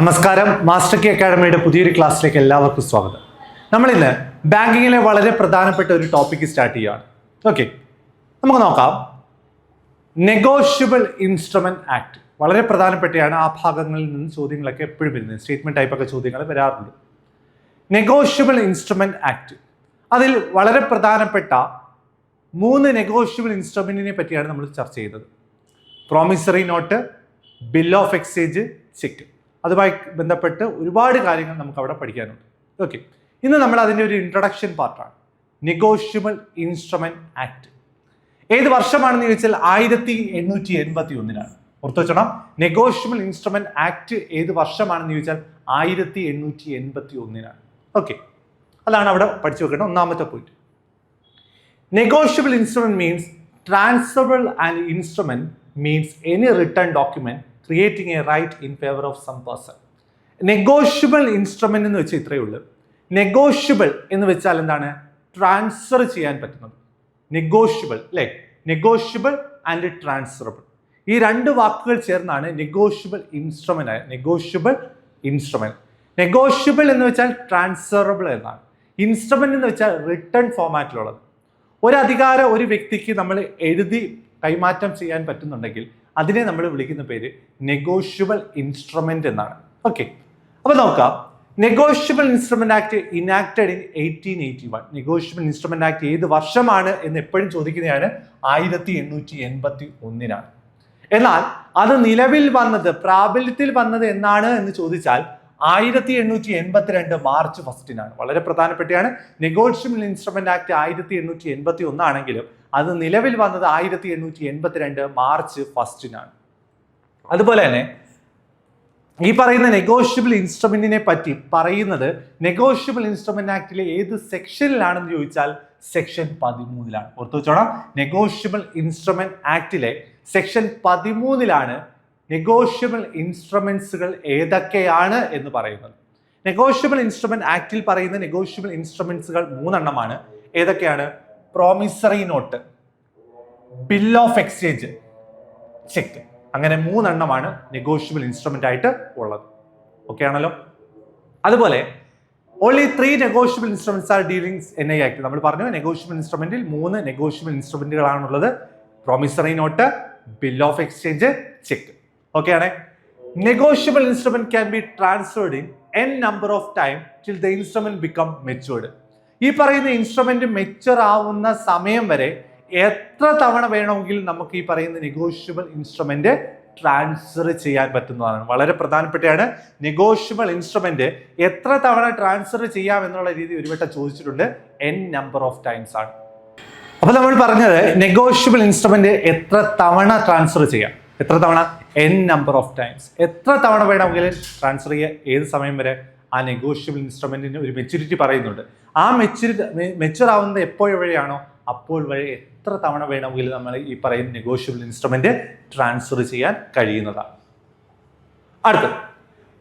നമസ്കാരം. Master K അക്കാഡമിയുടെ പുതിയൊരു ക്ലാസ്സിലേക്ക് എല്ലാവർക്കും സ്വാഗതം. നമ്മളിന്ന് ബാങ്കിങ്ങിലെ വളരെ പ്രധാനപ്പെട്ട ഒരു ടോപ്പിക്ക് സ്റ്റാർട്ട് ചെയ്യുകയാണ്. ഓക്കെ. നമുക്ക് നോക്കാം. Negotiable instrument act. വളരെ പ്രധാനപ്പെട്ടയാണ് ആ ഭാഗങ്ങളിൽ നിന്ന് ചോദ്യങ്ങളൊക്കെ എപ്പോഴും വരുന്നത്. സ്റ്റേറ്റ്മെന്റ് ടൈപ്പൊക്കെ ചോദ്യങ്ങൾ വരാറുണ്ട്. Negotiable instrument act. അതിൽ വളരെ പ്രധാനപ്പെട്ട മൂന്ന് നെഗോഷ്യബിൾ ഇൻസ്ട്രുമെന്റിനെ പറ്റിയാണ് നമ്മൾ ചർച്ച ചെയ്തത്. Promissory note bill of exchange cheque. അതുമായി ബന്ധപ്പെട്ട് ഒരുപാട് കാര്യങ്ങൾ നമുക്ക് അവിടെ പഠിക്കാനുണ്ട്. ഓക്കെ ഇന്ന് നമ്മൾ അതിന്റെ ഒരു ഇൻട്രൊഡക്ഷൻ പാർട്ടാണ് നെഗോഷ്യബിൾ ഇൻസ്ട്രുമെന്റ് ആക്ട് ഏത് വർഷമാണെന്ന് ചോദിച്ചാൽ ആയിരത്തി എണ്ണൂറ്റി എൺപത്തി ഒന്നിനാണ് ഓർത്തു വെച്ചോണം. നെഗോഷ്യബിൾ ഇൻസ്ട്രുമെന്റ് ആക്ട് ഏത് വർഷമാണെന്ന് ചോദിച്ചാൽ ആയിരത്തി എണ്ണൂറ്റി എൺപത്തി ഒന്നിനാണ് ഓക്കെ അതാണ് അവിടെ പഠിച്ചു വെക്കേണ്ട ഒന്നാമത്തെ point negotiable instrument means transferable and instrument means any written document creating a right in favour of some person negotiable instrument എന്ന് വെച്ചാൽ ഇത്രയേ ഉള്ളൂ. നെഗോഷ്യബിൾ എന്ന് വെച്ചാൽ എന്താണ്? ട്രാൻസ്ഫർ ചെയ്യാൻ പറ്റുന്നത്. നെഗോഷ്യബിൾ അല്ലേ? നെഗോഷ്യബിൾ ആൻഡ് ട്രാൻസ്ഫറബിൾ ഈ രണ്ട് വാക്കുകൾ ചേർന്നാണ് നെഗോഷ്യബിൾ ഇൻസ്ട്രുമെന്റ് ആയ നെഗോഷ്യബിൾ ഇൻസ്ട്രുമെന്റ് നെഗോഷ്യബിൾ എന്ന് വെച്ചാൽ ട്രാൻസ്ഫറബിൾ എന്നാണ്. ഇൻസ്ട്രുമെന്റ് എന്ന് വെച്ചാൽ റിട്ടേൺ ഫോമാറ്റിലുള്ളത് ഒരു അധികാരം ഒരു വ്യക്തിക്ക് നമ്മൾ എഴുതി കൈമാറ്റം ചെയ്യാൻ പറ്റുന്നുണ്ടെങ്കിൽ അതിനെ നമ്മൾ വിളിക്കുന്ന പേര് നെഗോഷ്യബിൾ ഇൻസ്ട്രുമെന്റ് എന്നാണ്. ഓക്കെ അപ്പൊ നോക്കാം. Negotiable instrument act enacted in eighteen eighty one negotiable instrument act ഏത് വർഷമാണ് എന്ന് എപ്പോഴും ചോദിക്കുന്നതാണ് ആയിരത്തി എണ്ണൂറ്റി എൺപത്തി ഒന്നിനാണ് എന്നാൽ അത് നിലവിൽ വന്നത് പ്രാബല്യത്തിൽ വന്നത് എന്നാണ് എന്ന് ചോദിച്ചാൽ ആയിരത്തി എണ്ണൂറ്റി എൺപത്തിരണ്ട് മാർച്ച് ഫസ്റ്റിനാണ് വളരെ പ്രധാനപ്പെട്ടയാണ്. നെഗോഷ്യബിൾ ഇൻസ്ട്രുമെന്റ് ആക്ട് ആയിരത്തി എണ്ണൂറ്റി എൺപത്തി ഒന്നാണെങ്കിലും അത് നിലവിൽ വന്നത് ആയിരത്തി എണ്ണൂറ്റി എൺപത്തിരണ്ട് മാർച്ച് ഫസ്റ്റിനാണ്. അതുപോലെ തന്നെ ഈ പറയുന്ന നെഗോഷ്യബിൾ ഇൻസ്ട്രുമെന്റിനെ പറ്റി പറയുന്നത് നെഗോഷ്യബിൾ ഇൻസ്ട്രുമെന്റ് ആക്ടിലെ ഏത് സെക്ഷനിലാണെന്ന് ചോദിച്ചാൽ സെക്ഷൻ പതിമൂന്നിലാണ്. ഓർത്തു വെച്ചോണം. നെഗോഷ്യബിൾ ഇൻസ്ട്രുമെന്റ് ആക്ടിലെ സെക്ഷൻ പതിമൂന്നിലാണ് നെഗോഷ്യബിൾ ഇൻസ്ട്രുമെന്റ്സുകൾ ഏതൊക്കെയാണ് എന്ന് പറയുന്നത്. നെഗോഷ്യബിൾ ഇൻസ്ട്രുമെന്റ് ആക്ടിൽ പറയുന്ന നെഗോഷ്യബിൾ ഇൻസ്ട്രുമെന്റ്സുകൾ മൂന്നെണ്ണമാണ്. ഏതൊക്കെയാണ്? Promissory note bill of exchange cheque അങ്ങനെ മൂന്നെണ്ണമാണ് നെഗോഷ്യബിൾ ഇൻസ്ട്രുമെന്റ് ആയിട്ട് ഉള്ളത്. ഓക്കെ ആണല്ലോ? അതുപോലെ only three negotiable instruments are dealings N I act നമ്മൾ പറഞ്ഞു നെഗോഷ്യബിൾ ഇൻസ്ട്രുമെന്റിൽ മൂന്ന് negotiable ഇൻസ്ട്രുമെന്റുകളാണുള്ളത് promissory note bill of exchange cheque okay ആണേ? Negotiable instrument can be transferred in any number of time till the instrument become matured ഈ പറയുന്ന instrument mature ആവുന്ന സമയം വരെ എത്ര തവണ വേണമെങ്കിൽ നമുക്ക് ഈ പറയുന്ന നെഗോഷ്യബിൾ ഇൻസ്ട്രുമെന്റ് ട്രാൻസ്ഫർ ചെയ്യാൻ പറ്റുന്നതാണ്. വളരെ പ്രധാനപ്പെട്ടാണ് നെഗോഷ്യബിൾ ഇൻസ്ട്രുമെന്റ് എത്ര തവണ ട്രാൻസ്ഫർ ചെയ്യാം എന്നുള്ള രീതി ഒരു വട്ടം ചോദിച്ചിട്ടുണ്ട്. എൻ നമ്പർ ഓഫ് ടൈംസ് ആണ്. അപ്പോൾ നമ്മൾ പറഞ്ഞത് നെഗോഷ്യബിൾ ഇൻസ്ട്രുമെന്റ് എത്ര തവണ ട്രാൻസ്ഫർ ചെയ്യാം? എത്ര തവണ? എൻ നമ്പർ ഓഫ് ടൈംസ് എത്ര തവണ വേണമെങ്കിൽ ട്രാൻസ്ഫർ ചെയ്യുക ഏത് സമയം വരെ? ആ നെഗോഷ്യബിൾ ഇൻസ്ട്രുമെന്റിന് ഒരു മെച്യൂരിറ്റി പറയുന്നുണ്ട്. ആ മെച്യൂരിറ്റി മെച്ചുവർ ആവുന്നത് എപ്പോൾ വഴിയാണോ അപ്പോൾ വഴി എത്ര തവണ വേണമെങ്കിലും നമ്മൾ ഈ പറയുന്ന നെഗോഷ്യബിൾ ഇൻസ്ട്രുമെന്റ് ട്രാൻസ്ഫർ ചെയ്യാൻ കഴിയുന്നതാണ് അടുത്ത്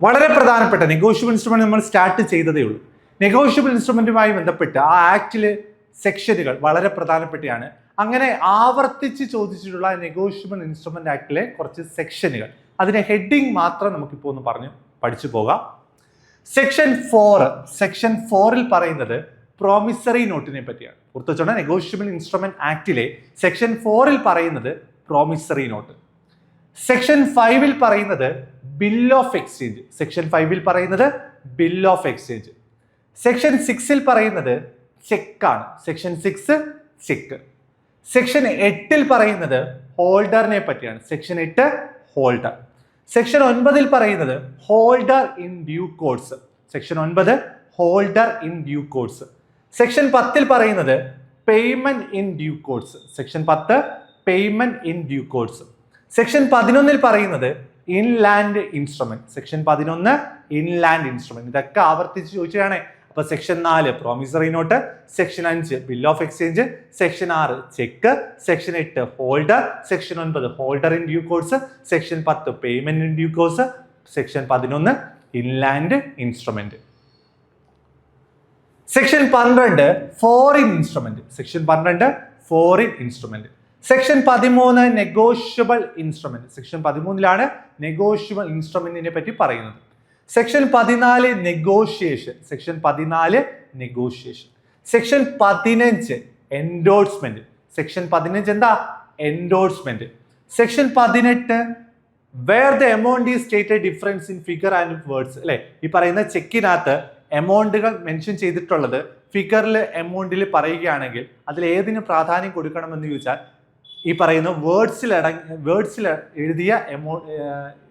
വളരെ പ്രധാനപ്പെട്ട നെഗോഷ്യബിൾ ഇൻസ്ട്രുമെന്റ് നമ്മൾ സ്റ്റാർട്ട് ചെയ്തതേ ഉള്ളൂ. നെഗോഷ്യബിൾ ഇൻസ്ട്രുമെന്റുമായി ബന്ധപ്പെട്ട് ആ ആക്റ്റിൽ സെക്ഷനുകൾ വളരെ പ്രധാനപ്പെട്ടതാണ് അങ്ങനെ ആവർത്തിച്ച് ചോദിച്ചിട്ടുള്ള നെഗോഷ്യബിൾ ഇൻസ്ട്രുമെന്റ് ആക്ടിലെ കുറച്ച് സെക്ഷനുകൾ അതിന്റെ ഹെഡിങ് മാത്രം നമുക്കിപ്പോൾ ഒന്ന് പറഞ്ഞ് പഠിച്ചു പോകാം. സെക്ഷൻ ഫോർ സെക്ഷൻ ഫോറിൽ പറയുന്നത് പ്രോമിസറി നോട്ടിനെ പറ്റിയാണ്. ഓർത്തുവെച്ചോണ്ട് നെഗോഷ്യബിൾ ഇൻസ്ട്രുമെന്റ് ആക്ടിലെ സെക്ഷൻ ഫോറിൽ പറയുന്നത് പ്രോമിസറി നോട്ട് സെക്ഷൻ ഫൈവിൽ പറയുന്നത് ബിൽ ഓഫ് എക്സ്ചേഞ്ച് സെക്ഷൻ ഫൈവിൽ പറയുന്നത് ബിൽ ഓഫ് എക്സ്ചേഞ്ച് സെക്ഷൻ സിക്സിൽ പറയുന്നത് ചെക്കാണ് സെക്ഷൻ സിക്സ് ചെക്ക് സെക്ഷൻ എട്ടിൽ പറയുന്നത് ഹോൾഡറിനെ പറ്റിയാണ്. സെക്ഷൻ എട്ട് ഹോൾഡർ സെക്ഷൻ ഒൻപതിൽ പറയുന്നത് holder in due course section ഒൻപത് holder in due course section പത്തിൽ പറയുന്നത് payment in due course section പത്ത് payment in due course section പതിനൊന്നിൽ പറയുന്നത് ഇൻ ലാൻഡ് ഇൻസ്ട്രുമെന്റ് സെക്ഷൻ പതിനൊന്ന് ഇൻലാൻഡ് ഇൻസ്ട്രുമെന്റ് ഇതൊക്കെ ആവർത്തിച്ച് ചോദിച്ചതാണ്. അപ്പൊ സെക്ഷൻ നാല് പ്രോമിസറി നോട്ട് സെക്ഷൻ അഞ്ച് ബിൽ ഓഫ് എക്സ്ചേഞ്ച് സെക്ഷൻ ആറ് ചെക്ക് സെക്ഷൻ എട്ട് ഹോൾഡർ സെക്ഷൻ ഒൻപത് holder in due course section പത്ത് payment in due course section പതിനൊന്ന് ഇൻലാൻഡ് ഇൻസ്ട്രുമെന്റ്. സെക്ഷൻ പന്ത്രണ്ട് ഫോറിൻ ഇൻസ്ട്രുമെന്റ്. സെക്ഷൻ പന്ത്രണ്ട് ഫോറിൻ ഇൻസ്ട്രുമെന്റ്. സെക്ഷൻ പതിമൂന്ന് നെഗോഷ്യബിൾ ഇൻസ്ട്രുമെന്റ്. സെക്ഷൻ പതിമൂന്നിലാണ് നെഗോഷ്യബിൾ ഇൻസ്ട്രുമെന്റിനെ പറ്റി പറയുന്നത്. സെക്ഷൻ പതിനാല് നെഗോഷിയേഷൻ. സെക്ഷൻ പതിനാല് നെഗോഷിയേഷൻ. സെക്ഷൻ പതിനഞ്ച് എൻഡോഴ്സ്മെന്റ്. സെക്ഷൻ പതിനഞ്ച് എന്താ? എൻഡോഴ്സ്മെന്റ്. സെക്ഷൻ പതിനെട്ട് വേർ ദ എമൗണ്ട് ഈ stated difference in figure and words അല്ലെ? ഈ പറയുന്ന ചെക്കിനകത്ത് എമൗണ്ടുകൾ മെൻഷൻ ചെയ്തിട്ടുള്ളത് ഫിഗറിൽ എമൗണ്ടിൽ പറയുകയാണെങ്കിൽ അതിൽ ഏതിന് പ്രാധാന്യം കൊടുക്കണമെന്ന് ചോദിച്ചാൽ ഈ പറയുന്ന വേർഡ്സിൽ അടങ്ങി വേർഡ്സിൽ എഴുതിയ എമൗ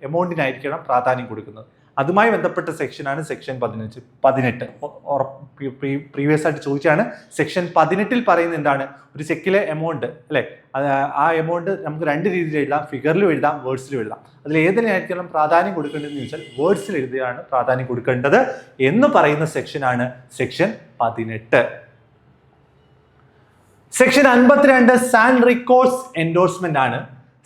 എമൗണ്ടിനായിരിക്കണം പ്രാധാന്യം കൊടുക്കുന്നത്. അതുമായി ബന്ധപ്പെട്ട സെക്ഷനാണ് സെക്ഷൻ പതിനഞ്ച് പതിനെട്ട്. പ്രീവിയസ് ആയിട്ട് ചോദിച്ചാണ് സെക്ഷൻ പതിനെട്ടിൽ പറയുന്ന എന്താണ്? ഒരു ചെക്കിലെ എമൗണ്ട് അല്ലെ? ആ എമൗണ്ട് നമുക്ക് രണ്ട് രീതിയിൽ എഴുതാം. ഫിഗറിലും എഴുതാം വേർഡ്സിലും എഴുതാം. അതിൽ ഏതിനായിരിക്കണം പ്രാധാന്യം കൊടുക്കേണ്ടതെന്ന് ചോദിച്ചാൽ വേർഡ്സിൽ എഴുതിയാണ് പ്രാധാന്യം കൊടുക്കേണ്ടത് എന്ന് പറയുന്ന സെക്ഷനാണ് സെക്ഷൻ പതിനെട്ട്. സെക്ഷൻ അൻപത്തിരണ്ട് സാൻ റിക്കോർഡ്സ് എൻഡോഴ്സ്മെന്റ് ആണ്.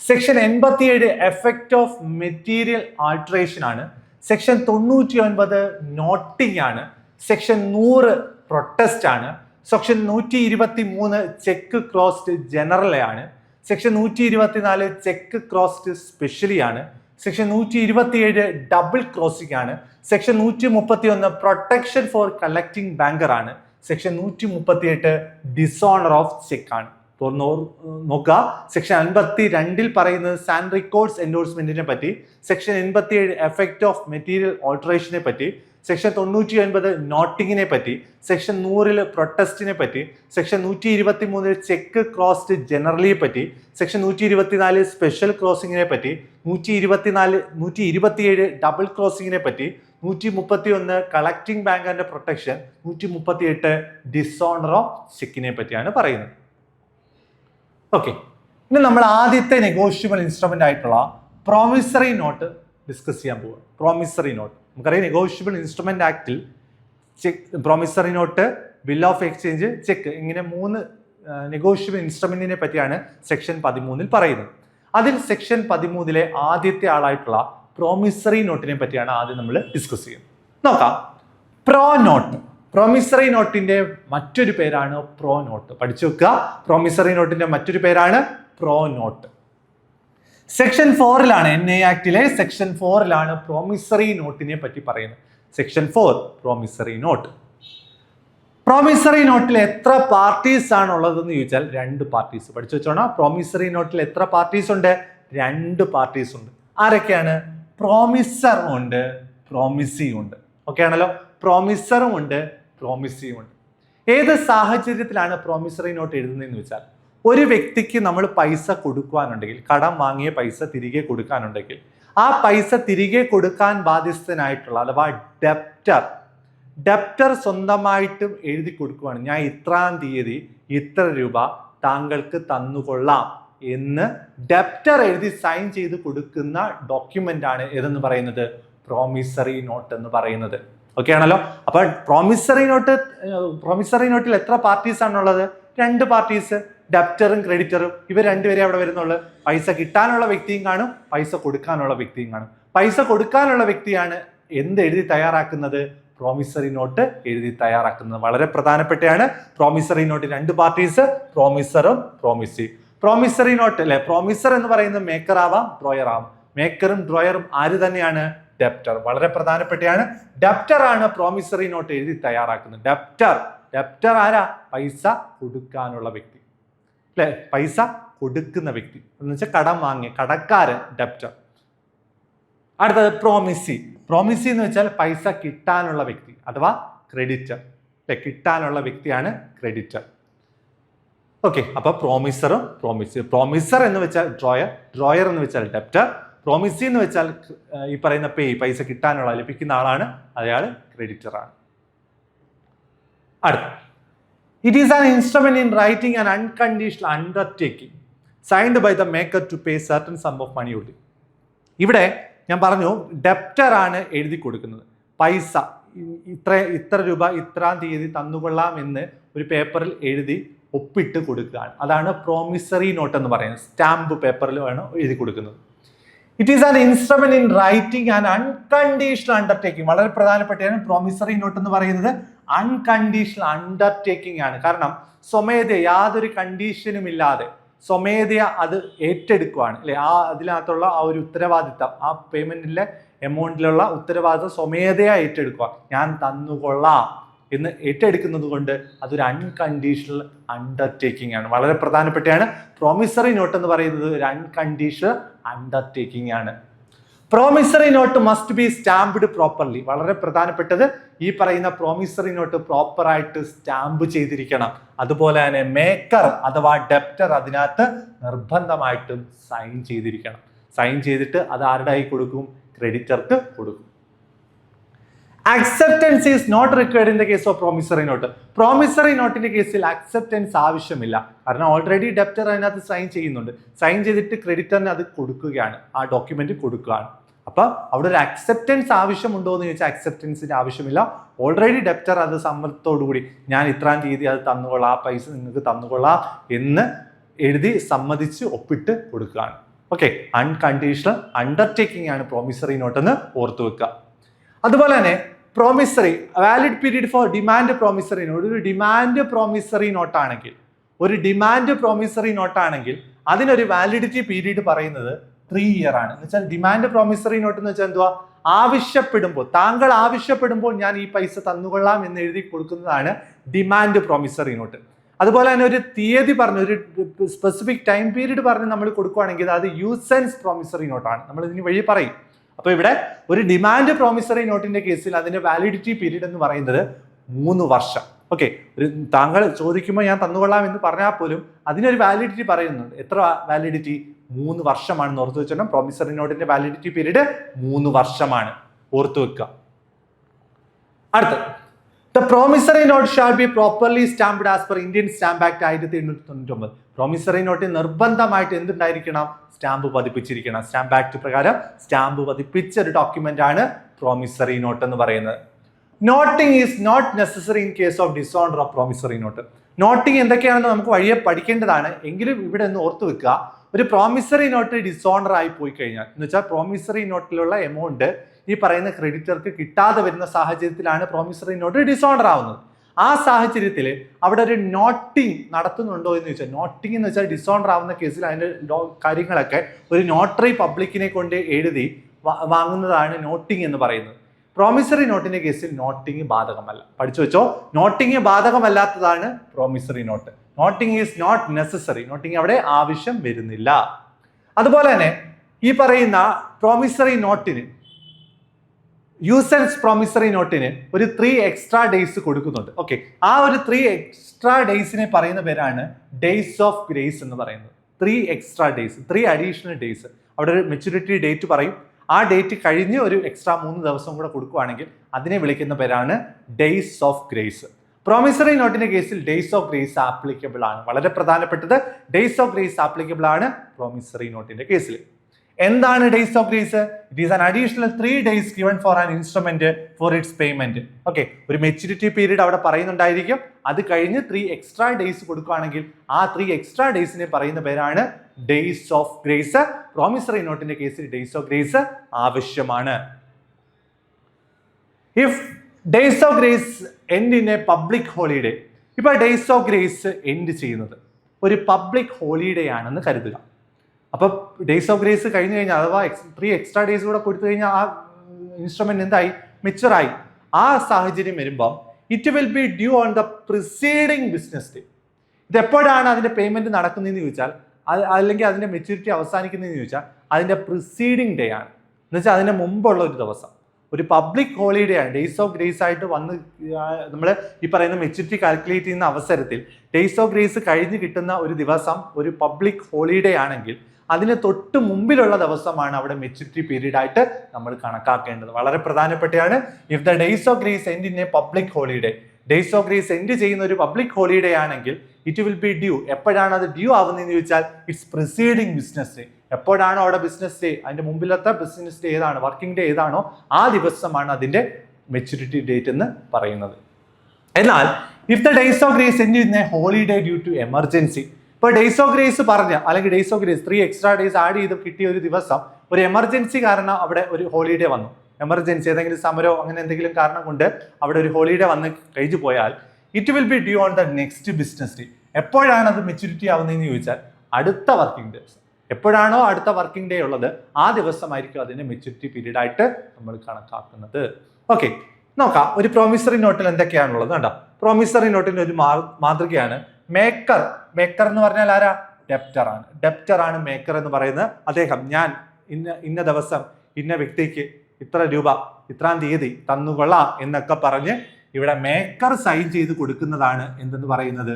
സെക്ഷൻ എൺപത്തിയേഴ് എഫക്റ്റ് ഓഫ് മെറ്റീരിയൽ ആൾട്രേഷൻ ആണ്. സെക്ഷൻ തൊണ്ണൂറ്റി ഒൻപത് നോട്ടിംഗ് ആണ് സെക്ഷൻ നൂറ് പ്രൊട്ടസ്റ്റ് ആണ് സെക്ഷൻ നൂറ്റി ഇരുപത്തി മൂന്ന് ചെക്ക് ക്രോസ്ഡ് ജനറൽ ആണ് സെക്ഷൻ നൂറ്റി ഇരുപത്തിനാല് ചെക്ക് ക്രോസ്ഡ് സ്പെഷ്യലി ആണ് സെക്ഷൻ നൂറ്റി ഇരുപത്തിയേഴ് ഡബിൾ ക്രോസിംഗ് ആണ് സെക്ഷൻ നൂറ്റി മുപ്പത്തി ഒന്ന് പ്രൊട്ടക്ഷൻ ഫോർ കളക്ടിംഗ് ബാങ്കർ ആണ് സെക്ഷൻ നൂറ്റി മുപ്പത്തിയെട്ട് ഡിസോണർ ഓഫ് ചെക്ക് ആണ് ഇപ്പോൾ നോ- നോക്കുക. സെക്ഷൻ അൻപത്തി രണ്ടിൽ പറയുന്നത് സാൻ റിക്കോർഡ്സ് എൻഡോഴ്സ്മെന്റിനെ പറ്റി സെക്ഷൻ എൺപത്തിയേഴ് എഫക്റ്റ് ഓഫ് മെറ്റീരിയൽ ഓൾട്ടറേഷനെ പറ്റി സെക്ഷൻ തൊണ്ണൂറ്റി ഒൻപത് നോട്ടിങ്ങിനെ പറ്റി സെക്ഷൻ നൂറിൽ പ്രൊട്ടസ്റ്റിനെ പറ്റി സെക്ഷൻ നൂറ്റി ഇരുപത്തി മൂന്നിൽ ചെക്ക് ക്രോസ്ഡ് ജനറലിയെ പറ്റി സെക്ഷൻ നൂറ്റി ഇരുപത്തിനാല് സ്പെഷ്യൽ ക്രോസിങ്ങിനെ പറ്റി നൂറ്റി ഇരുപത്തിനാല് നൂറ്റി ഇരുപത്തിയേഴ് ഡബിൾ ക്രോസിങ്ങിനെ പറ്റി നൂറ്റി മുപ്പത്തി ഒന്ന് കളക്ടിംഗ് ബാങ്ക് പ്രൊട്ടക്ഷൻ നൂറ്റി മുപ്പത്തി എട്ട് ഡിസോണർ ഓഫ് ചെക്കിനെ പറ്റിയാണ് പറയുന്നത്. ഓക്കെ ഇനി നമ്മൾ ആദ്യത്തെ നെഗോഷ്യബിൾ ഇൻസ്ട്രുമെന്റ് ആയിട്ടുള്ള പ്രോമിസറി നോട്ട് ഡിസ്കസ് ചെയ്യാൻ പോവുക പ്രോമിസറി നോട്ട് നമുക്കറിയാം negotiable instrument ആക്ടിൽ cheque promissory note bill of exchange cheque ഇങ്ങനെ മൂന്ന് നെഗോഷ്യബിൾ ഇൻസ്ട്രുമെന്റിനെ പറ്റിയാണ് സെക്ഷൻ പതിമൂന്നിൽ പറയുന്നത്. അതിൽ സെക്ഷൻ പതിമൂന്നിലെ ആദ്യത്തെ ആളായിട്ടുള്ള പ്രോമിസറി നോട്ടിനെ പറ്റിയാണ് ആദ്യം നമ്മൾ ഡിസ്കസ് ചെയ്യുന്നത്. നോക്കാം. പ്രോ നോട്ട് പ്രോമിസറി നോട്ടിന്റെ മറ്റൊരു പേരാണ് പ്രോ നോട്ട് പഠിച്ചു വെക്കുക. പ്രോമിസറി നോട്ടിന്റെ മറ്റൊരു പേരാണ് പ്രോ നോട്ട് സെക്ഷൻ ഫോറിലാണ് എൻ എ ആക്ടിലെ സെക്ഷൻ ഫോറിലാണ് പ്രോമിസറി നോട്ടിനെ പറ്റി പറയുന്നത്. Section four promissory note promissory നോട്ടിൽ എത്ര പാർട്ടീസ് ആണ് ഉള്ളതെന്ന് ചോദിച്ചാൽ രണ്ട് പാർട്ടീസ് പഠിച്ചു വെച്ചോണം? പ്രോമിസറി നോട്ടിൽ എത്ര പാർട്ടീസ് ഉണ്ട്? രണ്ട് പാർട്ടീസ് ഉണ്ട്. ആരൊക്കെയാണ്? പ്രോമിസർ ഉണ്ട് പ്രോമിസിയും ഉണ്ട്. ഓക്കെ ആണല്ലോ? പ്രോമിസറും ഉണ്ട് പ്രോമിസിയും ഉണ്ട് ഏത് സാഹചര്യത്തിലാണ് പ്രോമിസറി നോട്ട് എഴുതുന്നതെന്ന് വെച്ചാൽ ഒരു വ്യക്തിക്ക് നമ്മൾ പൈസ കൊടുക്കുവാനുണ്ടെങ്കിൽ കടം വാങ്ങിയ പൈസ തിരികെ കൊടുക്കാനുണ്ടെങ്കിൽ ആ പൈസ തിരികെ കൊടുക്കാൻ ബാധ്യസ്ഥനായിട്ടുള്ള അഥവാ ഡെപ്റ്റർ ഡെപ്റ്റർ സ്വന്തമായിട്ടും എഴുതി കൊടുക്കുവാണ്. ഞാൻ ഇത്രാം തീയതി ഇത്ര രൂപ താങ്കൾക്ക് തന്നുകൊള്ളാം എന്ന് ഡെപ്റ്റർ എഴുതി സൈൻ ചെയ്ത് കൊടുക്കുന്ന ഡോക്യുമെന്റ് ആണ് ഏതെന്ന് പറയുന്നത്? പ്രോമിസറി നോട്ട് എന്ന് പറയുന്നത്. ഓക്കെ ആണല്ലോ അപ്പൊ പ്രോമിസറി നോട്ട് പ്രോമിസറി നോട്ടിൽ എത്ര പാർട്ടീസ് ആണുള്ളത്? രണ്ട് പാർട്ടീസ് ഡെപ്റ്ററും ക്രെഡിറ്ററും ഇവർ രണ്ടുപേരെ അവിടെ വരുന്നുള്ളൂ. പൈസ കിട്ടാനുള്ള വ്യക്തിയും കാണും പൈസ കൊടുക്കാനുള്ള വ്യക്തിയും കാണും. പൈസ കൊടുക്കാനുള്ള വ്യക്തിയാണ് എന്ത് എഴുതി തയ്യാറാക്കുന്നത്? പ്രോമിസറി നോട്ട് എഴുതി തയ്യാറാക്കുന്നത്. വളരെ പ്രധാനപ്പെട്ടയാണ്. പ്രോമിസറി നോട്ട് രണ്ട് പാർട്ടീസ് പ്രോമിസറും പ്രോമിസി പ്രോമിസറി നോട്ട് അല്ലെ പ്രോമിസർ എന്ന് പറയുന്നത് മേക്കർ ആവാം ഡ്രോയർ ആവാം. മേക്കറും ഡ്രോയറും ആര് തന്നെയാണ്? ഡെപ്റ്റർ വളരെ പ്രധാനപ്പെട്ടയാണ്. ഡെപ്റ്റർ ആണ് പ്രോമിസറി നോട്ട് എഴുതി തയ്യാറാക്കുന്നത്. ഡെപ്റ്റർ ഡെപ്റ്റർ ആരാ? പൈസ കൊടുക്കാനുള്ള വ്യക്തി. അല്ലെ? പൈസ കൊടുക്കുന്ന വ്യക്തി. എന്ന് വെച്ചാൽ കടം വാങ്ങിയ കടക്കാരൻ ഡെപ്റ്റർ അടുത്തത് പ്രോമിസി പ്രോമിസി എന്ന് വെച്ചാൽ പൈസ കിട്ടാനുള്ള വ്യക്തി അഥവാ ക്രെഡിറ്റർ അല്ലെ? കിട്ടാനുള്ള വ്യക്തിയാണ് ക്രെഡിറ്റർ ഓക്കെ അപ്പൊ പ്രോമിസറും പ്രോമിസി പ്രോമിസർ എന്ന് വെച്ചാൽ ഡ്രോയർ ഡ്രോയർ എന്ന് വെച്ചാൽ ഡെപ്റ്റർ പ്രോമിസി എന്ന് വെച്ചാൽ ഈ പറയുന്ന പേ പൈസ കിട്ടാനുള്ള ലഭിക്കുന്ന ആളാണ് അയാൾ ക്രെഡിറ്റർ ആണ് അടുത്ത. It is an instrument in writing an unconditional undertaking signed by the maker to pay certain sum of money ഉള്ളി ഇവിടെ ഞാൻ പറഞ്ഞു ഡെപ്റ്റർ ആണ് എഴുതി കൊടുക്കുന്നത്. പൈസ ഇത്ര ഇത്ര രൂപ ഇത്രാം തീയതി തന്നുകൊള്ളാം എന്ന് ഒരു പേപ്പറിൽ എഴുതി ഒപ്പിട്ട് കൊടുക്കുകയാണ്. അതാണ് പ്രോമിസറി നോട്ട് എന്ന് പറയുന്നത്. സ്റ്റാമ്പ് പേപ്പറിൽ വേണം എഴുതി കൊടുക്കുന്നത്. It is an instrument in writing and unconditional undertaking വളരെ പ്രധാനപ്പെട്ടതാണ് പ്രോമിസറി നോട്ട് എന്ന് പറയുന്നത് അൺകണ്ടീഷണൽ അണ്ടർടേക്കിംഗ് ആണ്. കാരണം സ്വമേധ യാതൊരു കണ്ടീഷനും ഇല്ലാതെ സ്വമേധയ അത് ഏറ്റെടുക്കുവാണ്. അല്ലെ? ആ അതിനകത്തുള്ള ആ ഒരു ഉത്തരവാദിത്തം ആ പേയ്മെന്റിലെ എമൗണ്ടിലുള്ള ഉത്തരവാദിത്തം സ്വമേധയ ഏറ്റെടുക്കുക ഞാൻ തന്നുകൊള്ളാം. എന്ന് ഏറ്റെടുക്കുന്നത് കൊണ്ട് അതൊരു അൺകണ്ടീഷണൽ അണ്ടർടേക്കിംഗ് ആണ്. വളരെ പ്രധാനപ്പെട്ടാണ് പ്രോമിസറി നോട്ട് എന്ന് പറയുന്നത് ഒരു അൺകണ്ടീഷണൽ അണ്ടർടേക്കിംഗ് ആണ്. Promissory note must be stamped properly വളരെ പ്രധാനപ്പെട്ടത് ഈ പറയുന്ന പ്രോമിസറി നോട്ട് പ്രോപ്പറായിട്ട് സ്റ്റാമ്പ് ചെയ്തിരിക്കണം. അതുപോലെ തന്നെ മേക്കർ അഥവാ ഡെപ്റ്റർ അതിനകത്ത് നിർബന്ധമായിട്ടും സൈൻ ചെയ്തിരിക്കണം. സൈൻ ചെയ്തിട്ട് അത് ആരുടെ കൊടുക്കും? ക്രെഡിറ്റർക്ക് കൊടുക്കും. Acceptance is not required in the case of promissory note promissory നോട്ടിന്റെ കേസിൽ അക്സെപ്റ്റൻസ് ആവശ്യമില്ല. കാരണം ഓൾറെഡി ഡെപ്റ്റർ അതിനകത്ത് സൈൻ ചെയ്യുന്നുണ്ട്. സൈൻ ചെയ്തിട്ട് ക്രെഡിറ്ററിന് അത് കൊടുക്കുകയാണ്. ആ ഡോക്യുമെന്റ് കൊടുക്കുകയാണ്. അപ്പൊ അവിടെ ഒരു അക്സെപ്റ്റൻസ് ആവശ്യമുണ്ടോ എന്ന് ചോദിച്ചാൽ അക്സെപ്റ്റൻസിന്റെ ആവശ്യമില്ല. ഓൾറെഡി ഡെപ്റ്റർ അത് സമ്മതത്തോടുകൂടി ഞാൻ ഇത്രാം തീയതി അത് തന്നുകൊള്ളാം ആ പൈസ നിങ്ങൾക്ക് തന്നുകൊള്ളാം എന്ന് എഴുതി സമ്മതിച്ച് ഒപ്പിട്ട് കൊടുക്കുകയാണ്. ഓക്കെ അൺകണ്ടീഷണൽ അണ്ടർടേക്കിംഗ് ആണ് പ്രോമിസറി നോട്ടെന്ന് ഓർത്തു വെക്കുക. അതുപോലെ തന്നെ promissory valid period for demand promissory note ഒരു ഡിമാൻഡ് പ്രോമിസറി നോട്ടാണെങ്കിൽ ഒരു ഡിമാൻഡ് പ്രോമിസറി നോട്ടാണെങ്കിൽ അതിനൊരു വാലിഡിറ്റി പീരീഡ് പറയുന്നത് ത്രീ ഇയർ ആണ്. എന്ന് വെച്ചാൽ ഡിമാൻഡ് പ്രോമിസറി നോട്ട് എന്ന് വെച്ചാൽ എന്തുവാ? ആവശ്യപ്പെടുമ്പോൾ താങ്കൾ ആവശ്യപ്പെടുമ്പോൾ ഞാൻ ഈ പൈസ തന്നുകൊള്ളാം എന്ന് എഴുതി കൊടുക്കുന്നതാണ് ഡിമാൻഡ് പ്രോമിസറി നോട്ട് അതുപോലെ തന്നെ ഒരു തീയതി പറഞ്ഞ് ഒരു സ്പെസിഫിക് ടൈം പീരീഡ് പറഞ്ഞ് നമ്മൾ കൊടുക്കുകയാണെങ്കിൽ അത് യൂസൻസ് പ്രോമിസറി നോട്ടാണ് നമ്മൾ ഇതിന് വഴി പറയും. അപ്പൊ ഇവിടെ ഒരു ഡിമാൻഡ് പ്രോമിസറി നോട്ടിന്റെ കേസിൽ അതിന്റെ വാലിഡിറ്റി പീരീഡ് എന്ന് പറയുന്നത് മൂന്ന് വർഷം. ഓക്കെ ഒരു താങ്കൾ ചോദിക്കുമ്പോൾ ഞാൻ തന്നുകൊള്ളാം എന്ന് പറഞ്ഞാൽ പോലും അതിനൊരു വാലിഡിറ്റി പറയുന്നുണ്ട് എത്ര വാലിഡിറ്റി മൂന്ന് വർഷമാണ് ഓർത്ത് വെച്ചോണം. പ്രോമിസറി നോട്ടിന്റെ വാലിഡിറ്റി പീരീഡ് മൂന്ന് വർഷമാണ്. ഓർത്തു വെക്കുക. അടുത്ത. The promissory note shall be properly stamped as per Indian stamp act ആയിരത്തി എണ്ണൂറ്റി തൊണ്ണൂറ്റി ഒമ്പത് പ്രോമിസറി നോട്ടിൽ നിർബന്ധമായിട്ട് എന്തുണ്ടായിരിക്കണം? സ്റ്റാമ്പ് പതിപ്പിച്ചിരിക്കണം. സ്റ്റാമ്പ് ആക്ട് പ്രകാരം സ്റ്റാമ്പ് പതിപ്പിച്ച ഒരു ഡോക്യുമെന്റ് ആണ് പ്രോമിസറി നോട്ട് എന്ന് പറയുന്നത്. Noting is not necessary in case of dishonour of promissory note noting എന്തൊക്കെയാണെന്ന് നമുക്ക് വഴിയെ പഠിക്കേണ്ടതാണ്. എങ്കിലും ഇവിടെ ഒന്ന് ഓർത്തു വെക്കുക. ഒരു പ്രോമിസറി നോട്ട് ഡിസോണർ ആയി പോയി കഴിഞ്ഞാൽ എന്ന് വെച്ചാൽ പ്രോമിസറി നോട്ടിലുള്ള എമൗണ്ട് ഈ പറയുന്ന ക്രെഡിറ്റർക്ക് കിട്ടാതെ വരുന്ന സാഹചര്യത്തിലാണ് പ്രോമിസറി നോട്ട് ഡിസോണർ ആവുന്നത്. ആ സാഹചര്യത്തിൽ അവിടെ ഒരു നോട്ടിംഗ് നടത്തുന്നുണ്ടോ എന്ന് ചോദിച്ചാൽ നോട്ടിംഗ് എന്ന് വെച്ചാൽ ഡിസോണർ ആവുന്ന കേസിൽ അതിന്റെ കാര്യങ്ങളൊക്കെ ഒരു നോട്ടറി പബ്ലിക്കിനെ കൊണ്ട് എഴുതി വാങ്ങുന്നതാണ് നോട്ടിംഗ് എന്ന് പറയുന്നത്. പ്രോമിസറി നോട്ടിന്റെ കേസിൽ നോട്ടിംഗ് ബാധകമല്ല. പഠിച്ചു വെച്ചോ noting ബാധകമല്ലാത്തതാണ് promissory note noting is not necessary noting അവിടെ ആവശ്യം വരുന്നില്ല. അതുപോലെ തന്നെ ഈ പറയുന്ന പ്രോമിസറി നോട്ടിന് യൂസൻസ് പ്രോമിസറി നോട്ടിന് ഒരു ത്രീ എക്സ്ട്രാ ഡേയ്സ് കൊടുക്കുന്നുണ്ട്. ഓക്കെ ആ ഒരു ത്രീ എക്സ്ട്രാ ഡേയ്സിനെ പറയുന്ന പേരാണ് ഡേയ്സ് ഓഫ് ഗ്രേസ് എന്ന് പറയുന്നത്. Three extra days three additional days അവിടെ ഒരു മെച്യൂരിറ്റി ഡേറ്റ് പറയും. ആ ഡേറ്റ് കഴിഞ്ഞ് ഒരു എക്സ്ട്രാ മൂന്ന് ദിവസം കൂടെ കൊടുക്കുകയാണെങ്കിൽ അതിനെ വിളിക്കുന്ന പേരാണ് ഡേയ്സ് ഓഫ് ഗ്രേസ് പ്രോമിസറി നോട്ടിന്റെ കേസിൽ ഡേയ്സ് ഓഫ് ഗ്രേസ് ആപ്ലിക്കബിൾ ആണ്. വളരെ പ്രധാനപ്പെട്ടത്. ഡേയ്സ് ഓഫ് ഗ്രേസ് ആപ്ലിക്കബിൾ ആണ് പ്രോമിസറി നോട്ടിന്റെ കേസിൽ. എന്താണ് days of grace it is an additional three days given for an instrument for its payment okay ഒരു മെച്യൂരിറ്റി പീരീഡ് അവിടെ പറയുന്നുണ്ടായിരിക്കും. അത് കഴിഞ്ഞ് ത്രീ എക്സ്ട്രാ ഡേയ്സ് കൊടുക്കുകയാണെങ്കിൽ ആ ത്രീ എക്സ്ട്രാ ഡേയ്സിനെ പറയുന്ന പേരാണ് ഡേയ്സ് ഓഫ് ഗ്രേസ് പ്രോമിസറി നോട്ടിന്റെ കേസിൽ ഡേയ്സ് ഓഫ് ഗ്രേസ് ആവശ്യമാണ്. If days of grace end in a public holiday ഇപ്പൊ ഡേയ്സ് ഓഫ് ഗ്രേസ് എൻഡ് ചെയ്യുന്നത് ഒരു പബ്ലിക് ഹോളിഡേ ആണെന്ന് കരുതുക. അപ്പൊ ഡേയ്സ് ഓഫ് ഗ്രേസ് കഴിഞ്ഞു കഴിഞ്ഞാൽ അഥവാ ത്രീ എക്സ്ട്രാ ഡേയ്സ് കൂടെ കൊടുത്തു കഴിഞ്ഞാൽ ആ ഇൻസ്ട്രുമെന്റ് എന്തായി? മെച്ചുറായി ആ സാഹചര്യം വരുമ്പോൾ it will be due on the preceding business day ഇത് എപ്പോഴാണ് അതിന്റെ പേയ്മെന്റ് നടക്കുന്നതെന്ന് ചോദിച്ചാൽ അല്ലെങ്കിൽ അതിന്റെ മെച്യൂരിറ്റി അവസാനിക്കുന്നതെന്ന് ചോദിച്ചാൽ അതിന്റെ പ്രിസീഡിങ് ഡേ ആണ്. എന്ന് വെച്ചാൽ മുമ്പുള്ള ഒരു ദിവസം. ഒരു പബ്ലിക് ഹോളിഡേ ആണ്. ഡേയ്സ് ഓഫ് ഗ്രേസ് ആയിട്ട് വന്ന് നമ്മൾ ഈ പറയുന്ന മെച്യൂരിറ്റി കാൽക്കുലേറ്റ് ചെയ്യുന്ന അവസരത്തിൽ ഡേയ്സ് ഓഫ് ഗ്രേസ് കഴിഞ്ഞ് കിട്ടുന്ന ഒരു ദിവസം ഒരു പബ്ലിക് ഹോളിഡേ ആണെങ്കിൽ അതിന് തൊട്ട് മുമ്പിലുള്ള ദിവസമാണ് അവിടെ മെച്യൂരിറ്റി പീരീഡ് ആയിട്ട് നമ്മൾ കണക്കാക്കേണ്ടത്. വളരെ പ്രധാനപ്പെട്ടതാണ് if the days of grace end in a public holiday days of grace end ചെയ്യുന്ന ഒരു പബ്ലിക് ഹോളിഡേ ആണെങ്കിൽ ഇറ്റ് വിൽ ബി ഡ്യൂ എപ്പോഴാണ് അത് ഡ്യൂ ആവുന്നതെന്ന് ചോദിച്ചാൽ ഇറ്റ്സ് പ്രിസീഡിങ് ബിസിനസ് ഡേ എപ്പോഴാണോ അവിടെ ബിസിനസ് ഡേ അതിന്റെ മുമ്പിലത്തെ ബിസിനസ് ഡേ ഏതാണ്? വർക്കിംഗ് ഡേ ഏതാണോ? ആ ദിവസമാണ് അതിന്റെ മെച്യൂരിറ്റി ഡേറ്റ് എന്ന് പറയുന്നത്. എന്നാൽ if the days of grace end in a holiday due to emergency ഇപ്പൊ ഡേയ്സ് ഓഫ് ഗ്രേസ് പറഞ്ഞ അല്ലെങ്കിൽ days of grace three extra days add ചെയ്ത് കിട്ടിയ ഒരു ദിവസം ഒരു എമർജൻസി കാരണം അവിടെ ഒരു ഹോളിഡേ വന്നു. എമർജൻസി ഏതെങ്കിലും സമരോ അങ്ങനെ എന്തെങ്കിലും കാരണം കൊണ്ട് അവിടെ ഒരു ഹോളിഡേ വന്ന് കഴിഞ്ഞു പോയാൽ it will be due on the next business day എപ്പോഴാണ് അത് മെച്യൂരിറ്റി ആവുന്നതെന്ന് ചോദിച്ചാൽ അടുത്ത വർക്കിംഗ് ഡേസ് എപ്പോഴാണോ അടുത്ത വർക്കിംഗ് ഡേ ഉള്ളത് ആ ദിവസമായിരിക്കും അതിന്റെ മെച്യൂരിറ്റി പീരീഡ് ആയിട്ട് നമ്മൾ കണക്കാക്കുന്നത്. ഓക്കെ നോക്കാം. ഒരു പ്രോമിസറി നോട്ടിൽ എന്തൊക്കെയാണുള്ളത്? കണ്ടോ? പ്രോമിസറി നോട്ടിന്റെ ഒരു മാതൃകയാണ് മേക്കർ മേക്കർ എന്ന് പറഞ്ഞാൽ ആരാ? ഡെപ്റ്റർ ആണ്. ഡെപ്റ്റർ ആണ് മേക്കർ എന്ന് പറയുന്നത് അദ്ദേഹം. ഞാൻ ഇന്ന ഇന്ന ദിവസം ഇന്ന വ്യക്തിക്ക് ഇത്ര രൂപ ഇത്രാം തീയതി തന്നുകൊള്ളാം എന്നൊക്കെ പറഞ്ഞ് ഇവിടെ മേക്കർ സൈൻ ചെയ്ത് കൊടുക്കുന്നതാണ് എന്തെന്ന് പറയുന്നത്?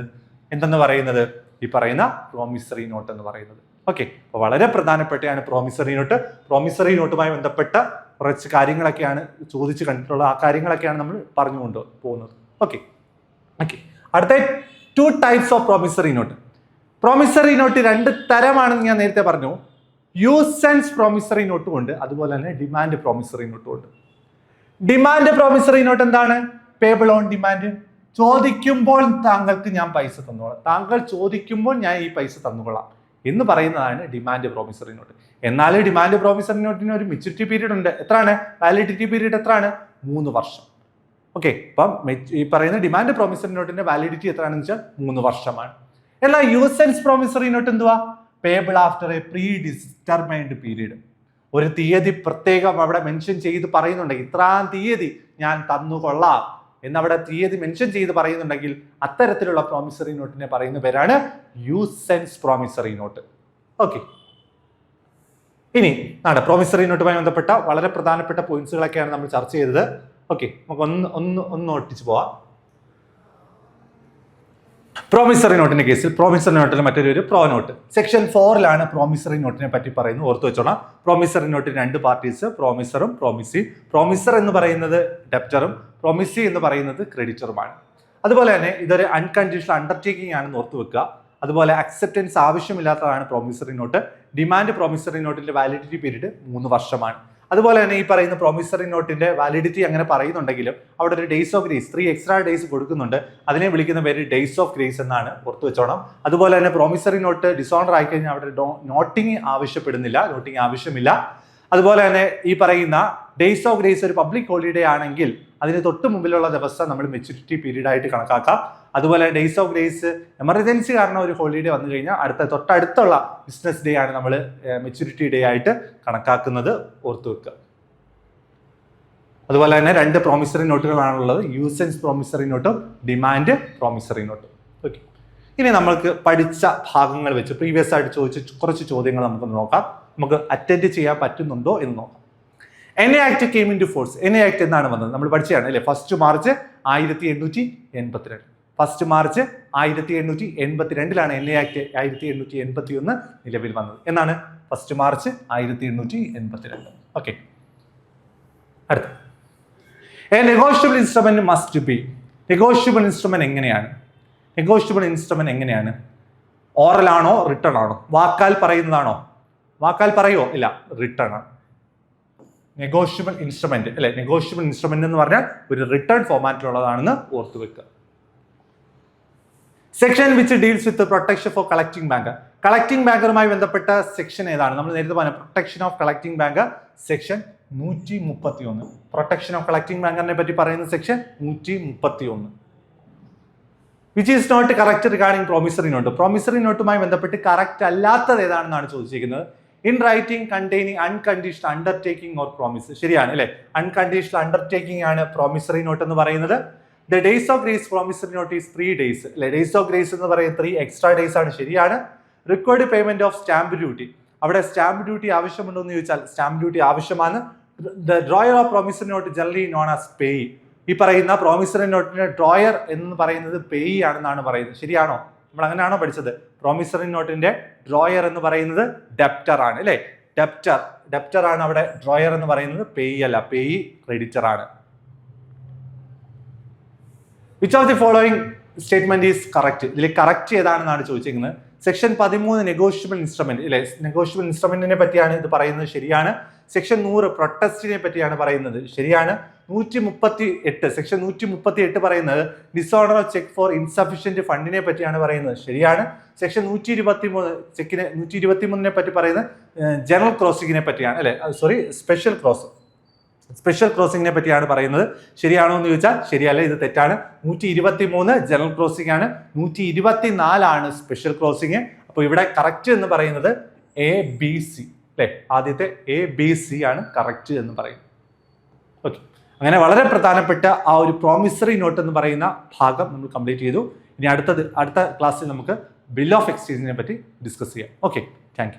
എന്തെന്ന് പറയുന്നത്? ഈ പറയുന്ന പ്രോമിസറി നോട്ട് എന്ന് പറയുന്നത്. ഓക്കെ അപ്പോൾ വളരെ പ്രധാനപ്പെട്ടതാണ് പ്രോമിസറി നോട്ട് പ്രോമിസറി നോട്ടുമായി ബന്ധപ്പെട്ട കുറച്ച് കാര്യങ്ങളൊക്കെയാണ് ചോദിച്ചു കണ്ടിട്ടുള്ളത് ആ കാര്യങ്ങളൊക്കെയാണ് നമ്മൾ പറഞ്ഞുകൊണ്ട് പോകുന്നത്. ഓക്കെ ഓക്കെ അടുത്ത two types of promissory note promissory note രണ്ട് തരമാണെന്ന് ഞാൻ നേരത്തെ പറഞ്ഞു. യൂസ് ആൻഡ് പ്രോമിസറി നോട്ടും ഉണ്ട്. അതുപോലെ തന്നെ ഡിമാൻഡ് പ്രോമിസറി നോട്ടും ഉണ്ട്. ഡിമാൻഡ് പ്രോമിസറി നോട്ട് എന്താണ്? പേബിൾ ഓൺ ഡിമാൻഡ് ചോദിക്കുമ്പോൾ താങ്കൾക്ക് ഞാൻ പൈസ തന്നോളാം. താങ്കൾ ചോദിക്കുമ്പോൾ ഞാൻ ഈ പൈസ തന്നുകൊള്ളാം എന്ന് പറയുന്നതാണ് ഡിമാൻഡ് പ്രോമിസറി നോട്ട് എന്നാൽ ഡിമാൻഡ് പ്രോമിസറി നോട്ടിന് ഒരു മെച്യൂരിറ്റി പീരീഡ് ഉണ്ട്. എത്രയാണ്? വാലിഡിറ്റി പീരീഡ് എത്രയാണ്? മൂന്ന് വർഷം. ഓക്കെ അപ്പം ഈ പറയുന്ന ഡിമാൻഡ് പ്രോമിസറി നോട്ടിന്റെ വാലിഡിറ്റി എത്രയാണെന്ന് വെച്ചാൽ മൂന്ന് വർഷമാണ്. എന്നാൽ യൂസൻസ് പ്രോമിസറി നോട്ട് എന്തുവാ? Payable after a predetermined period ഒരു തീയതി പ്രത്യേകം അവിടെ മെൻഷൻ ചെയ്ത് പറയുന്നുണ്ടെങ്കിൽ ഇത്രാം തീയതി ഞാൻ തന്നുകൊള്ളാം എന്നവിടെ തീയതി മെൻഷൻ ചെയ്ത് പറയുന്നുണ്ടെങ്കിൽ അത്തരത്തിലുള്ള പ്രോമിസറി നോട്ടിനെ പറയുന്ന പേരാണ് യൂസെൻസ് പ്രോമിസറി നോട്ട് ഓക്കെ ഇനി ആണ് പ്രോമിസറി നോട്ടുമായി ബന്ധപ്പെട്ട വളരെ പ്രധാനപ്പെട്ട പോയിന്റ്സുകളൊക്കെയാണ് നമ്മൾ ചർച്ച ചെയ്തത്. ഓക്കെ നമുക്ക് ഒന്ന് ഒന്ന് ഒന്ന് ഒട്ടിച്ച് പോവാം. പ്രോമിസറി നോട്ടിന്റെ കേസിൽ പ്രോമിസറി നോട്ടിൽ മറ്റൊരു ഒരു പ്രോ നോട്ട് സെക്ഷൻ ഫോറിലാണ് പ്രോമിസറി നോട്ടിനെ പറ്റി പറയുന്നത്. ഓർത്തു വെച്ചോളാം. പ്രോമിസറി നോട്ടിന് രണ്ട് പാർട്ടീസ് പ്രോമിസറും പ്രോമിസി പ്രോമിസർ എന്ന് പറയുന്നത് ഡെപ്റ്ററും പ്രോമിസി എന്ന് പറയുന്നത് ക്രെഡിറ്ററുമാണ് അതുപോലെ തന്നെ ഇതൊരു അൺകണ്ടീഷണൽ അണ്ടർടേക്കിംഗ് ആണെന്ന് ഓർത്ത് വെക്കുക. അതുപോലെ അക്സെപ്റ്റൻസ് ആവശ്യമില്ലാത്തതാണ് പ്രോമിസറി നോട്ട് ഡിമാൻഡ് പ്രോമിസറി നോട്ടിന്റെ വാലിഡിറ്റി പീരീഡ് മൂന്ന് വർഷമാണ്. അതുപോലെ തന്നെ ഈ പറയുന്ന പ്രോമിസറി നോട്ടിന്റെ വാലിഡിറ്റി അങ്ങനെ പറയുന്നുണ്ടെങ്കിലും അവിടെ ഒരു days of grace three extra days കൊടുക്കുന്നുണ്ട്. അതിനെ വിളിക്കുന്ന പേര് ഡേയ്സ് ഓഫ് ഗ്രേസ് എന്നാണ് ഓർത്തു വെച്ചോണം. അതുപോലെ തന്നെ പ്രോമിസറി നോട്ട് ഡിസോണർ ആയി കഴിഞ്ഞാൽ അവിടെ നോട്ടിങ് ആവശ്യപ്പെടുന്നില്ല നോട്ടിങ് ആവശ്യമില്ല. അതുപോലെ തന്നെ ഈ പറയുന്ന ഡേയ്സ് ഓഫ് ഗ്രേസ് ഒരു പബ്ലിക് ഹോളിഡേ ആണെങ്കിൽ അതിന് തൊട്ട് മുമ്പിലുള്ള ദിവസം നമ്മൾ മെച്യൂരിറ്റി പീരീഡ് ആയിട്ട് കണക്കാക്കാം. അതുപോലെ ഡേയ്സ് ഓഫ് ഗ്രേസ് എമർജൻസി കാരണം ഒരു ഹോളിഡേ വന്നു കഴിഞ്ഞാൽ അടുത്ത തൊട്ടടുത്തുള്ള ബിസിനസ് ഡേ ആണ് നമ്മൾ മെച്യൂരിറ്റി ഡേ ആയിട്ട് കണക്കാക്കുന്നത് ഓർത്തു വെക്കുക. അതുപോലെ തന്നെ രണ്ട് പ്രോമിസറി നോട്ടുകളാണുള്ളത് യൂസൻസ് പ്രോമിസറി നോട്ടും ഡിമാൻഡ് പ്രോമിസറി നോട്ടും ഓക്കെ ഇനി നമ്മൾക്ക് പഠിച്ച ഭാഗങ്ങൾ വെച്ച് പ്രീവിയസ് ആയിട്ട് ചോദിച്ച കുറച്ച് ചോദ്യങ്ങൾ നമുക്ക് നോക്കാം. നമുക്ക് അറ്റൻഡ് ചെയ്യാൻ പറ്റുന്നുണ്ടോ എന്ന് നോക്കാം. N A act came into force N A act എന്നാണ് വന്നത്. നമ്മൾ പഠിച്ചതാണ് അല്ലേ? ഫസ്റ്റ് മാർച്ച് ആയിരത്തി എണ്ണൂറ്റി എൺപത്തിരണ്ട് ഫസ്റ്റ് മാർച്ച് ആയിരത്തി എണ്ണൂറ്റി എൺപത്തിരണ്ടിലാണ് എൻ എ ആക്ട് ആയിരത്തി എണ്ണൂറ്റി എൺപത്തി ഒന്ന് നിലവിൽ വന്നത്. എന്നാണ്? ഫസ്റ്റ് മാർച്ച് ആയിരത്തി എണ്ണൂറ്റി എൺപത്തിരണ്ട് ഓക്കെ അടുത്ത. A negotiable instrument must be negotiable instrument എങ്ങനെയാണ്? നെഗോഷ്യബിൾ ഇൻസ്ട്രുമെന്റ് എങ്ങനെയാണ്? ഓറൽ ആണോ? റിട്ടേൺ ആണോ? വാക്കാൽ പറയുന്നതാണോ? വാക്കാൽ പറയുമോ ഇല്ല. റിട്ടേൺ നെഗോഷ്യബിൾ ഇൻസ്ട്രുമെന്റ് അല്ലെ? നെഗോഷ്യബിൾ ഇൻസ്ട്രുമെന്റ് എന്ന് പറഞ്ഞാൽ ഒരു റിട്ടേൺ ഫോമാറ്റിലുള്ളതാണെന്ന് ഓർത്തു വെക്കുക. Section which deals with protection for collecting bank collecting ബാങ്കറുമായി ബന്ധപ്പെട്ട സെക്ഷൻ ഏതാണ്? നമ്മൾ നേരത്തെ പറഞ്ഞ protection of collecting bank section നൂറ്റി മുപ്പത്തി ഒന്ന് പ്രൊട്ടക്ഷൻ ഓഫ് കളക്ടിംഗ് ബാങ്കറിനെ പറ്റി പറയുന്ന സെക്ഷൻ നൂറ്റി മുപ്പത്തി ഒന്ന് which is not correct regarding promissory note promissory നോട്ടുമായി ബന്ധപ്പെട്ട് കറക്റ്റ് അല്ലാത്തത് ഏതാണെന്നാണ് ചോദിച്ചിരിക്കുന്നത്. In writing containing unconditional undertaking or promise ശരിയാണ് അല്ലേ? അൺകണ്ടീഷണൽ അണ്ടർടേക്കിംഗ് ആണ് പ്രോമിസറി നോട്ട് എന്ന് പറയുന്നത്. The days of grace promissory note is three days അല്ലെ? ഡേയ്സ് ഓഫ് ഗ്രേസ് എന്ന് പറയുന്നത് ത്രീ എക്സ്ട്രാ ഡേയ്സ് ആണ്. ശരിയാണ്. Required payment of stamp duty അവിടെ സ്റ്റാമ്പ് ഡ്യൂട്ടി ആവശ്യമുണ്ടോ എന്ന് ചോദിച്ചാൽ സ്റ്റാമ്പ് ഡ്യൂട്ടി ആവശ്യമാണ്. The drawer of promissory note generally known as payee ഈ പറയുന്ന പ്രോമിസറി നോട്ടിന്റെ ഡ്രോയർ എന്ന് പറയുന്നത് പേയ് ആണെന്നാണ് പറയുന്നത്. ശരിയാണോ? നമ്മൾ അങ്ങനെയാണോ പഠിച്ചത്? പ്രോമിസറി നോട്ടിന്റെ ഡ്രോയർ എന്ന് പറയുന്നത് ഡെപ്റ്റർ ആണ് അല്ലേ? ഡെപ്റ്റർ ഡെപ്റ്റർ ആണ് അവിടെ ഡ്രോയർ എന്ന് പറയുന്നത് പേയി അല്ല പേയി ക്രെഡിറ്റർ ആണ്. Which of the following statement is correct ഇതിൽ കറക്റ്റ് ഏതാണെന്നാണ് ചോദിച്ചിരിക്കുന്നത്. സെക്ഷൻ പതിമൂന്ന് നെഗോഷ്യബിൾ ഇൻസ്ട്രുമെന്റ് അല്ലെ നെഗോഷ്യബിൾ ഇൻസ്ട്രുമെന്റിനെ പറ്റിയാണ് ഇത് പറയുന്നത് ശരിയാണ്. സെക്ഷൻ നൂറ് പ്രൊട്ടസ്റ്റിനെ പറ്റിയാണ് പറയുന്നത്. ശരിയാണ്? നൂറ്റി മുപ്പത്തി എട്ട് സെക്ഷൻ നൂറ്റി മുപ്പത്തി എട്ട് പറയുന്നത് disorder of cheque for insufficient ഫണ്ടിനെ പറ്റിയാണ് പറയുന്നത്. ശരിയാണ്? സെക്ഷൻ നൂറ്റി ഇരുപത്തി മൂന്ന് ചെക്കിനെ നൂറ്റി ഇരുപത്തി മൂന്നിനെ പറ്റി പറയുന്നത് ജനറൽ ക്രോസിങ്ങിനെ പറ്റിയാണ് അല്ലെ? സോറി സ്പെഷ്യൽ ക്രോസ് സ്പെഷ്യൽ ക്രോസിങ്ങിനെ പറ്റിയാണ് പറയുന്നത്. ശരിയാണോ എന്ന് ചോദിച്ചാൽ ശരിയല്ല ഇത് തെറ്റാണ്. നൂറ്റി ഇരുപത്തി മൂന്ന് ജനറൽ ക്രോസിംഗ് ആണ് നൂറ്റി ഇരുപത്തി നാലാണ് സ്പെഷ്യൽ ക്രോസിംഗ് അപ്പോൾ ഇവിടെ കറക്റ്റ് എന്ന് പറയുന്നത് എ ബി സി അല്ലേ ആദ്യത്തെ എ ബി സി ആണ് കറക്റ്റ് എന്ന് പറയും ഓക്കെ അങ്ങനെ വളരെ പ്രധാനപ്പെട്ട ആ ഒരു പ്രോമിസറി നോട്ട് എന്ന് പറയുന്ന ഭാഗം നമ്മൾ കംപ്ലീറ്റ് ചെയ്തു. ഇനി അടുത്തത് അടുത്ത ക്ലാസ്സിൽ നമുക്ക് ബിൽ ഓഫ് എക്സ്ചേഞ്ചിനെ പറ്റി ഡിസ്കസ് ചെയ്യാം. Okay thank